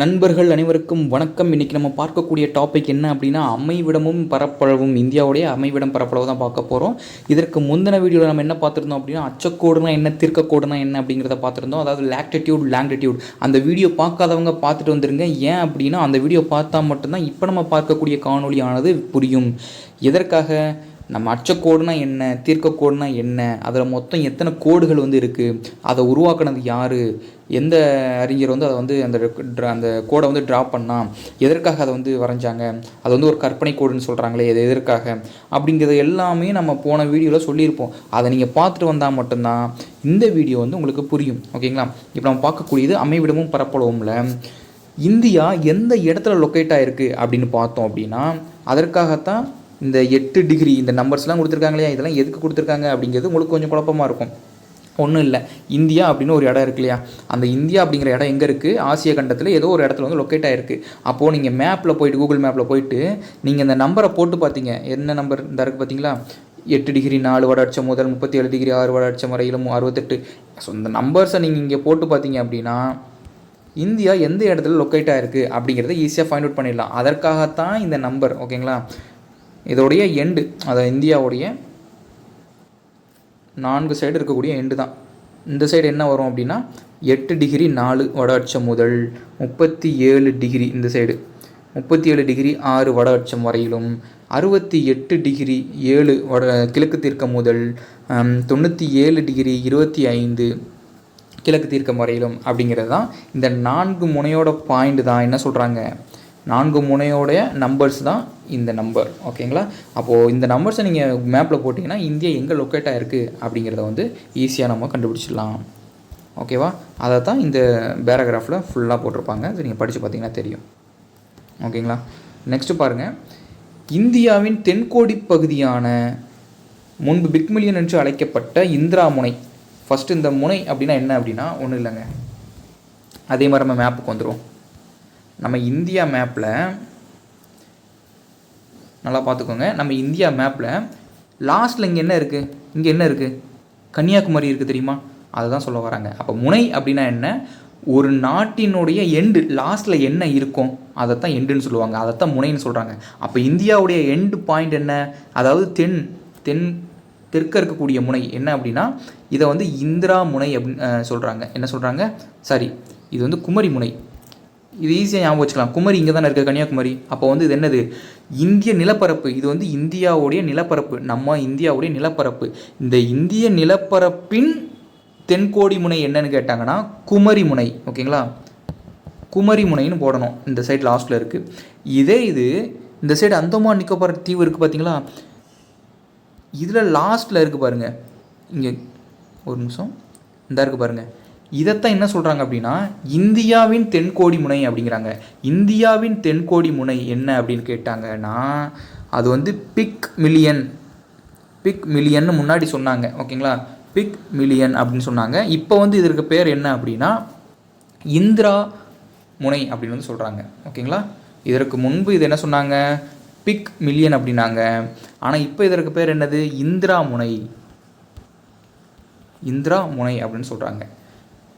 நண்பர்கள் அனைவருக்கும் வணக்கம். இன்றைக்கி நம்ம பார்க்கக்கூடிய டாபிக் என்ன அப்படின்னா அமைவிடமும் பரப்பளவும். இந்தியாவுடைய அமைவிடம் பரப்பளவு தான் பார்க்க போகிறோம் இதற்கு முந்தின வீடியோவில் நம்ம என்ன பார்த்துருந்தோம் அப்படின்னா அச்சக்கோடுனா என்ன தீர்க்கக்கோடுனா என்ன அப்படிங்கிறத பார்த்துருந்தோம். அதாவது லாக்டிடியூட் லாங்கிடியூட் அந்த வீடியோ பார்க்காதவங்க பார்த்துட்டு வந்துருங்க. ஏன் அப்படின்னா அந்த வீடியோ பார்த்தா மட்டும்தான் இப்போ நம்ம பார்க்கக்கூடிய காணொலியானது புரியும். எதற்காக? நம்ம அச்சக்கோடுனா என்ன தீர்க்கக்கோடுனா என்ன? அதில் மொத்தம் எத்தனை கோடுகள் வந்து இருக்குது அதை உருவாக்குனது யார்? எந்த அறிஞர் வந்து அதை வந்து அந்த அந்த கோடை வந்து ட்ரா பண்ணால் எதற்காக அதை வந்து வரைஞ்சாங்க? அது வந்து ஒரு கற்பனை கோடுன்னு சொல்கிறாங்களே இது எதற்காக? அப்படிங்கிறது எல்லாமே நம்ம போன வீடியோவில் சொல்லியிருப்போம். அதை நீங்கள் பார்த்துட்டு வந்தால் மட்டும்தான் இந்த வீடியோ வந்து உங்களுக்கு புரியும். ஓகேங்களா? இப்போ நம்ம பார்க்கக்கூடியது அமைவிடமும் பரப்பளவும்ல. இந்தியா எந்த இடத்துல லொக்கேட் ஆகிருக்கு அப்படின்னு பார்த்தோம் அப்படின்னா அதற்காகத்தான் இந்த எட்டு டிகிரி இந்த நம்பர்ஸ்லாம் கொடுத்துருக்காங்க இல்லையா? இதெல்லாம் எதுக்கு கொடுத்துருக்காங்க அப்படிங்கிறது உங்களுக்கு கொஞ்சம் குழப்பமாக இருக்கும். ஒன்றும் இல்லை. இந்தியா அப்படின்னு ஒரு இடம் இருக்கு இல்லையா? அந்த இந்தியா அப்படிங்கிற இடம் எங்கே இருக்குது ஆசிய கண்டத்தில் ஏதோ ஒரு இடத்துல வந்து லொக்கேட் ஆகிருக்கு அப்போது நீங்கள் மேப்பில் போயிட்டு கூகுள் மேப்பில் போயிட்டு நீங்கள் இந்த நம்பரை போட்டு பார்த்தீங்க என்ன நம்பர் இந்த இருக்குது பார்த்தீங்களா எட்டு டிகிரி நாலு வட முதல் முப்பத்தி ஏழு டிகிரி ஆறு வட அடிச்சம் வரையிலும் அறுபத்தெட்டு. ஸோ இந்த நம்பர்ஸை நீங்கள் இங்கே போட்டு பார்த்தீங்க அப்படின்னா இந்தியா எந்த இடத்துல லொக்கேட் ஆகிருக்கு அப்படிங்கிறத ஈஸியாக ஃபைண்ட் அவுட் பண்ணிடலாம். அதற்காகத்தான் இந்த நம்பர் ஓகேங்களா இதோடைய எண்டு அதை இந்தியாவுடைய நான்கு சைடு இருக்கக்கூடிய எண்டு தான். இந்த சைடு என்ன வரும் அப்படின்னா எட்டு டிகிரி நாலு வட அச்சம் முதல் முப்பத்தி ஏழு டிகிரி இந்த சைடு முப்பத்தி ஏழு டிகிரி ஆறு வட அச்சம் வரையிலும் அறுபத்தி எட்டு டிகிரி ஏழு வட கிழக்கு தீர்க்கம் முதல் தொண்ணூற்றி ஏழு டிகிரி இருபத்தி ஐந்து கிழக்கு தீர்க்கம் வரையிலும் அப்படிங்கிறது தான் இந்த நான்கு முனையோட பாயிண்ட் தான். என்ன சொல்கிறாங்க நான்கு முனையோடைய நம்பர்ஸ் தான் இந்த நம்பர் ஓகேங்களா அப்போது இந்த நம்பர்ஸை நீங்கள் மேப்பில் போட்டிங்கன்னா இந்தியா எங்கே லொக்கேட் ஆகிருக்கு அப்படிங்கிறத வந்து ஈஸியாக நம்ம கண்டுபிடிச்சிடலாம். ஓகேவா அதை தான் இந்த பேராகிராஃபில் ஃபுல்லாக போட்டிருப்பாங்க. அது நீங்கள் படித்து பார்த்தீங்கன்னா தெரியும். ஓகேங்களா நெக்ஸ்ட்டு பாருங்கள் இந்தியாவின் தென்கோடி பகுதியான முன்பு பிக் மில்லியன் என்று அழைக்கப்பட்ட இந்திரா முனை. ஃபஸ்ட்டு இந்த முனை அப்படின்னா என்ன அப்படின்னா ஒன்றும் இல்லைங்க. அதே மாதிரி நம்ம மேப்புக்கு வந்துடும் நம்ம இந்தியா மேப்பில் நல்லா பார்த்துக்கோங்க. நம்ம இந்தியா மேப்பில் லாஸ்ட்டில் இங்கே என்ன இருக்குது இங்கே என்ன இருக்குது கன்னியாகுமரி இருக்குது தெரியுமா? அதுதான் சொல்ல வராங்க. அப்போ முனை அப்படின்னா என்ன? ஒரு நாட்டினுடைய எண்டு லாஸ்ட்டில் என்ன இருக்கும்? அதைத்தான் எண்டுன்னு சொல்லுவாங்க. அதைத்தான் முனைன்னு சொல்கிறாங்க அப்போ இந்தியாவுடைய எண்டு பாயிண்ட் என்ன? அதாவது தென் தென் தெற்க இருக்கக்கூடிய முனை என்ன அப்படின்னா இதை வந்து இந்திரா முனை அப்படின்னு சொல்கிறாங்க என்ன சொல்கிறாங்க சாரி இது வந்து குமரி முனை. இது ஈஸியாக ஞாபகம் வச்சுக்கலாம். குமரி இங்கே தானே இருக்குது கன்னியாகுமரி. அப்போ வந்து இது என்னது? இந்திய நிலப்பரப்பு. இது வந்து இந்தியாவுடைய நிலப்பரப்பு. நம்ம இந்தியாவுடைய நிலப்பரப்பு. இந்த இந்திய நிலப்பரப்பின் தென்கோடி முனை என்னன்னு கேட்டாங்கன்னா குமரி முனை. ஓகேங்களா? குமரி முனைன்னு போடணும். இந்த சைடு லாஸ்ட்டில் இருக்குது இதே இது இந்த சைடு அந்தமான் நிக்கோபார் தீவு இருக்குது பார்த்தீங்களா இதில் லாஸ்ட்டில் இருக்குது பாருங்கள் இங்கே ஒரு நிமிஷம். இந்த இருக்குது பாருங்கள் இதைத்தான் என்ன சொல்கிறாங்க அப்படின்னா இந்தியாவின் தென்கோடி முனை அப்படிங்கிறாங்க. இந்தியாவின் தென்கோடி முனை என்ன அப்படின்னு கேட்டாங்கன்னா அது வந்து பிக் மில்லியன் பிக் மில்லியன்னு முன்னாடி சொன்னாங்க ஓகேங்களா? பிக் மில்லியன் அப்படின்னு சொன்னாங்க. இப்போ வந்து இதற்கு பேர் என்ன அப்படின்னா இந்திரா முனை அப்படின்னு வந்து சொல்கிறாங்க ஓகேங்களா? இதற்கு முன்பு இது என்ன சொன்னாங்க? பிக் மில்லியன் அப்படின்னாங்க. ஆனால் இப்போ இதற்கு பேர் என்னது? இந்திரா முனை. இந்திரா முனை அப்படின்னு சொல்கிறாங்க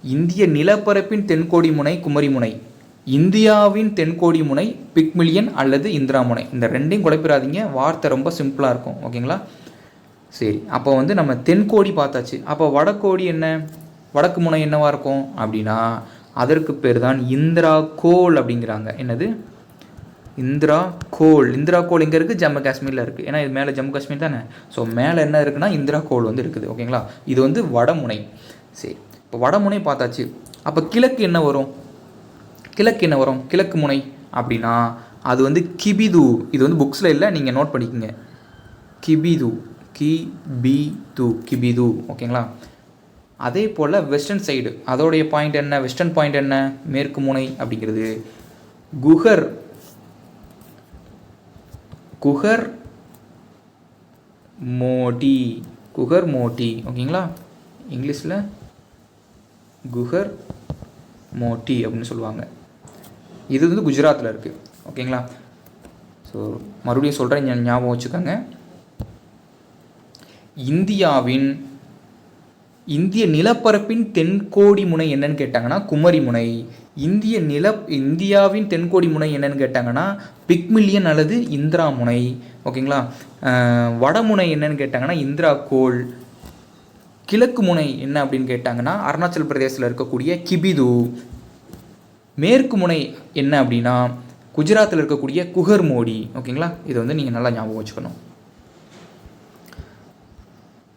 இந்திய நிலப்பரப்பின் தென்கோடி முனை குமரி முனை. இந்தியாவின் தென்கோடி முனை பிக்மிலியன் அல்லது இந்திரா முனை. இந்த ரெண்டையும் குழப்பிடாதீங்க வார்த்தை ரொம்ப சிம்பிளாக இருக்கும். ஓகேங்களா? சரி. அப்போ வந்து நம்ம தென்கோடி பார்த்தாச்சு. அப்போ வடக்கோடி என்ன? வடக்கு முனை என்னவாக இருக்கும்? அப்படின்னா அதற்கு பேர் தான் இந்திரா கோல் அப்படிங்கிறாங்க. என்னது? இந்திரா கோல் இந்திரா கோல் எங்கே இருக்குது ஜம்மு காஷ்மீரில் இருக்குது ஏன்னா இது மேலே ஜம்மு காஷ்மீர் தானே. ஸோ மேலே என்ன இருக்குன்னா இந்திரா கோல் வந்து இருக்குது. ஓகேங்களா? இது வந்து வடமுனை. சரி. இப்போ வடமுனை பார்த்தாச்சு. அப்போ கிழக்கு என்ன வரும்? கிழக்கு என்ன வரும்? கிழக்கு முனை அப்படின்னா அது வந்து கிபிது. இது வந்து புக்ஸில் இல்லை நீங்கள் நோட் பண்ணிக்கோங்க. கிபிது. கி பி து கிபிது. ஓகேங்களா? அதே போல் வெஸ்டர்ன் சைடு அதோடைய பாயிண்ட் என்ன? வெஸ்டர்ன் பாயிண்ட் என்ன? மேற்கு முனை அப்படிங்கிறது. குஹர். குஹர் மோடி. குஹர் மோட்டி ஓகேங்களா? இங்கிலீஷில்? குஹர் மோட்டி அப்படின்னு சொல்லுவாங்க. இது வந்து குஜராத்தில் இருக்குது ஓகேங்களா? ஸோ மறுபடியும் சொல்கிறேன் ஞா- ஞாபகம் வச்சுக்கோங்க. இந்தியாவின் இந்திய நிலப்பரப்பின் தென்கோடி முனை என்னன்னு கேட்டாங்கன்னா குமரி முனை. இந்திய நில இந்தியாவின் தென்கோடி முனை என்னன்னு கேட்டாங்கன்னா பிக்மில்லியன் அல்லது இந்திரா முனை. ஓகேங்களா? வடமுனை என்னன்னு கேட்டாங்கன்னா இந்திரா கோல் கிழக்கு முனை என்ன அப்படின்னு கேட்டாங்கன்னா அருணாச்சல் பிரதேசத்தில் இருக்கக்கூடிய கிபிது. மேற்கு முனை என்ன அப்படின்னா குஜராத்தில் இருக்கக்கூடிய குகர் மோடி. ஓகேங்களா? இதை வந்து நீங்கள் நல்லா ஞாபகம் வச்சுக்கணும்.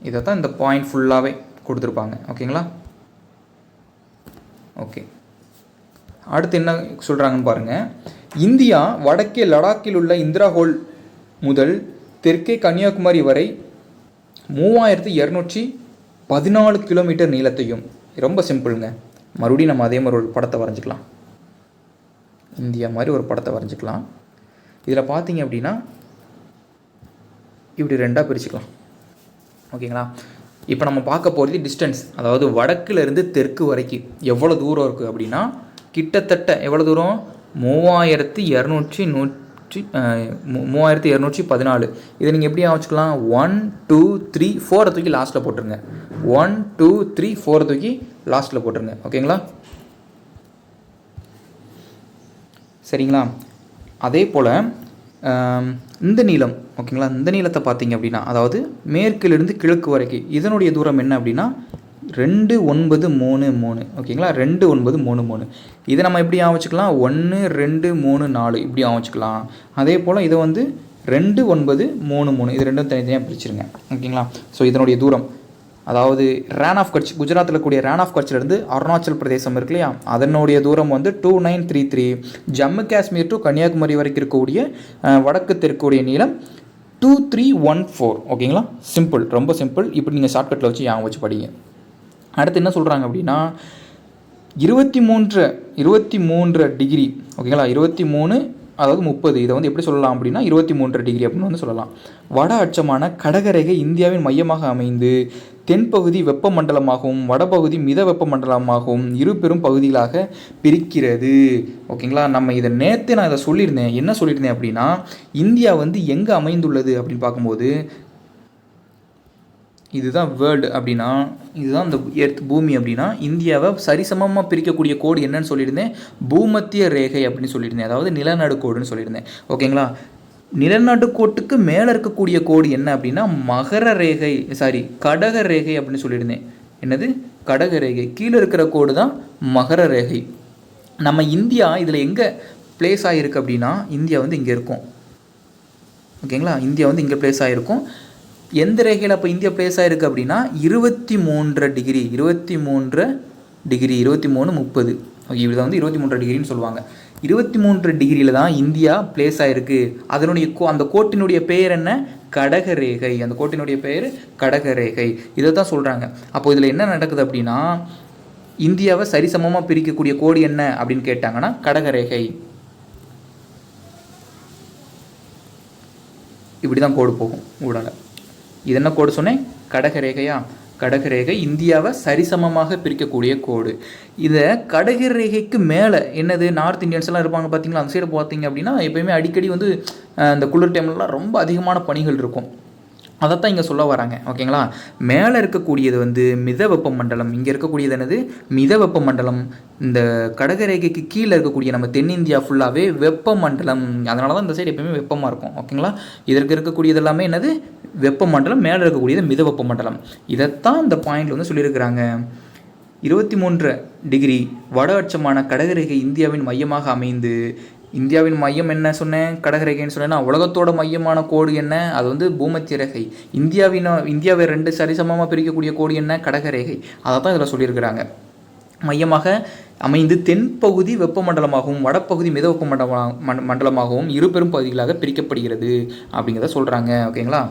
இதை தான் இந்த பாயிண்ட் ஃபுல்லாகவே கொடுத்துருப்பாங்க. ஓகேங்களா? ஓகே. அடுத்து என்ன சொல்கிறாங்கன்னு பாருங்கள் இந்தியா வடக்கே லடாக்கில் உள்ள இந்திரா ஹோல் முதல் தெற்கே கன்னியாகுமரி வரை மூவாயிரத்தி இரநூற்றி பதினாலு கிலோமீட்டர் நீளத்தையும் ரொம்ப சிம்பிளுங்க. மறுபடியும் நம்ம அதே மாதிரி ஒரு படத்தை வரைஞ்சிக்கலாம். இந்தியா மாதிரி ஒரு படத்தை வரைஞ்சிக்கலாம். இதில் பார்த்தீங்க அப்படின்னா இப்படி ரெண்டாக பிரிச்சுக்கலாம். ஓகேங்களா? இப்போ நம்ம பார்க்க போகிறது டிஸ்டன்ஸ் அதாவது வடக்குலேருந்து தெற்கு வரைக்கும் எவ்வளோ தூரம் இருக்குது அப்படின்னா கிட்டத்தட்ட எவ்வளோ தூரம்? மூவாயிரத்து இரநூற்றி நூ அஹ், மூவாயிரத்தி இரநூற்றி பதினாலு. இதை நீங்கள் எப்படி வச்சுக்கலாம்? ஒன் டூ த்ரீ ஃபோரை தூக்கி லாஸ்ட்டில் போட்டுருங்க. ஒன் டூ த்ரீ ஃபோரை தூக்கி லாஸ்ட்டில் போட்டுருங்க. ஓகேங்களா? சரிங்களா? அதே போல் இந்த நீளம் ஓகேங்களா? இந்த நீளத்தை பார்த்தீங்க அப்படின்னா அதாவது மேற்கிலிருந்து கிழக்கு வரைக்கும் இதனுடைய தூரம் என்ன அப்படின்னா ரெண்டு ஒன்பது மூணு மூணு. ஓகேங்களா? ரெண்டு ஒன்பது மூணு மூணு. இதை நம்ம எப்படி ஆவச்சுக்கலாம் ஒன்று ரெண்டு மூணு நாலு. இப்படி ஆவச்சுக்கலாம் அதே போல் இதை வந்து ரெண்டு ஒன்பது மூணு மூணு. இது ரெண்டும் தனித்தனியாக பிரிச்சுருங்க. ஓகேங்களா? ஸோ இதனுடைய தூரம். அதாவது ரேன் ஆஃப் கட்ச் குஜராத்தில் கூடிய ரேன் ஆஃப் கட்சிலேருந்து அருணாச்சல் பிரதேசம் இருக்கு இல்லையா? அதனுடைய தூரம் வந்து two nine three three Jammu Kashmir to Kanyakumari வரைக்கும் இருக்கக்கூடிய வடக்கு தெற்குடைய நீளம் டூ த்ரீ ஒன் ஃபோர் ஓகேங்களா? சிம்பிள் ரொம்ப சிம்பிள் இப்படி நீங்கள் ஷார்ட்கட்டில் வச்சு ஞாபகம் வச்சு படிங்க. அடுத்து என்ன சொல்கிறாங்க அப்படின்னா இருபத்தி மூன்று இருபத்தி மூன்று டிகிரி ஓகேங்களா இருபத்தி மூணு அதாவது முப்பது. இதை வந்து எப்படி சொல்லலாம் அப்படின்னா இருபத்தி மூன்று டிகிரி அப்படின்னு வந்து சொல்லலாம். வட அச்சமான கடகரேகை இந்தியாவின் மையமாக அமைந்து தென்பகுதி வெப்பமண்டலமாகவும் வடபகுதி மித வெப்பமண்டலமாகவும் இரு பெரும் பகுதிகளாக பிரிக்கிறது. ஓகேங்களா நம்ம இதை நேற்று நான் இதை சொல்லியிருந்தேன். என்ன சொல்லியிருந்தேன் அப்படின்னா இந்தியா வந்து எங்கே அமைந்துள்ளது அப்படின்னு பார்க்கும்போது இதுதான் வேர்ல்டு அப்படின்னா இதுதான் இந்த எர்த் பூமி அப்படின்னா இந்தியாவை சரிசமமாக பிரிக்கக்கூடிய கோடு என்னன்னு சொல்லியிருந்தேன். பூமத்திய ரேகை அப்படின்னு சொல்லியிருந்தேன். அதாவது நிலநடுக்கோடுன்னு சொல்லியிருந்தேன். ஓகேங்களா? நிலநடுக்கோட்டுக்கு மேலே இருக்கக்கூடிய கோடு என்ன அப்படின்னா மகர ரேகை சாரி கடக ரேகை அப்படின்னு சொல்லியிருந்தேன். என்னது? கடக ரேகை. கீழே இருக்கிற கோடு தான் மகர ரேகை. நம்ம இந்தியா இதில் எங்கே பிளேஸ் ஆகிருக்கு அப்படின்னா இந்தியா வந்து இங்கே இருக்கும். ஓகேங்களா? இந்தியா வந்து இங்கே பிளேஸ் ஆகிருக்கும் எந்த ரேகையில் அப்போ இந்தியா பிளேஸ் ஆகிருக்கு அப்படின்னா இருபத்தி மூன்று டிகிரி இருபத்தி மூன்று டிகிரி இருபத்தி மூணு முப்பது. ஓகே இதை வந்து இருபத்தி மூன்று டிகிரின்னு சொல்லுவாங்க. இருபத்தி மூன்று டிகிரியில் தான் இந்தியா பிளேஸ் ஆகிருக்கு அதனுடைய கோ அந்த கோட்டினுடைய பெயர் என்ன? கடக ரேகை அந்த கோட்டினுடைய பெயர் கடக ரேகை இதை தான் சொல்கிறாங்க அப்போ இதில் என்ன நடக்குது அப்படின்னா இந்தியாவை சரிசமமாக பிரிக்கக்கூடிய கோடு என்ன அப்படின்னு கேட்டாங்கன்னா கடகரேகை. இப்படி தான் கோடு போகும் ஊடால. இது என்ன கோடு சொன்னேன்? கடகரேகையா? கடகரேகை இந்தியாவை சரிசமமாக பிரிக்கக்கூடிய கோடு. இதை கடகரேகைக்கு மேலே என்னது? நார்த் இந்தியன்ஸ் எல்லாம் இருப்பாங்க பார்த்தீங்களா அந்த சைடு பார்த்தீங்க அப்படின்னா எப்பயுமே அடிக்கடி வந்து இந்த குளிர் டைம்லலாம் ரொம்ப அதிகமான பணிகள் இருக்கும். அதைத்தான் இங்கே சொல்ல வராங்க. ஓகேங்களா மேலே இருக்கக்கூடியது வந்து மித வெப்ப மண்டலம். இங்கே இருக்கக்கூடியது என்னது? மித வெப்ப மண்டலம். இந்த கடகரேகைக்கு கீழே இருக்கக்கூடிய நம்ம தென்னிந்தியா ஃபுல்லாகவே வெப்ப மண்டலம். அதனால தான் இந்த சைடு எப்பயுமே வெப்பமாக இருக்கும். ஓகேங்களா இதற்கு இருக்கக்கூடியது எல்லாமே என்னது? வெப்பமண்டலம் மேலே இருக்கக்கூடியது மித வெப்பமண்டலம் இதைத்தான் இந்த பாயிண்ட்ல வந்து சொல்லியிருக்கிறாங்க. இருபத்தி மூன்று டிகிரி வட அச்சமான கடகரேகை இந்தியாவின் மையமாக அமைந்து இந்தியாவின் மையம் என்ன சொன்னேன்? கடகரேகைன்னு சொன்னேன்னா உலகத்தோட மையமான கோடு என்ன? அது வந்து பூமத்திய ரேகை. இந்தியாவின் இந்தியாவை ரெண்டு சரிசமமாக பிரிக்கக்கூடிய கோடு என்ன? கடகரேகை. அதை தான் இதில் சொல்லியிருக்கிறாங்க. மையமாக அமைந்து தென்பகுதி வெப்பமண்டலமாகவும் வடப்பகுதி மித வெப்பமண்டலமா மண்- மண்டலமாகவும் இரு பெரும் பகுதிகளாக பிரிக்கப்படுகிறது அப்படிங்கிறத சொல்கிறாங்க ஓகேங்களா?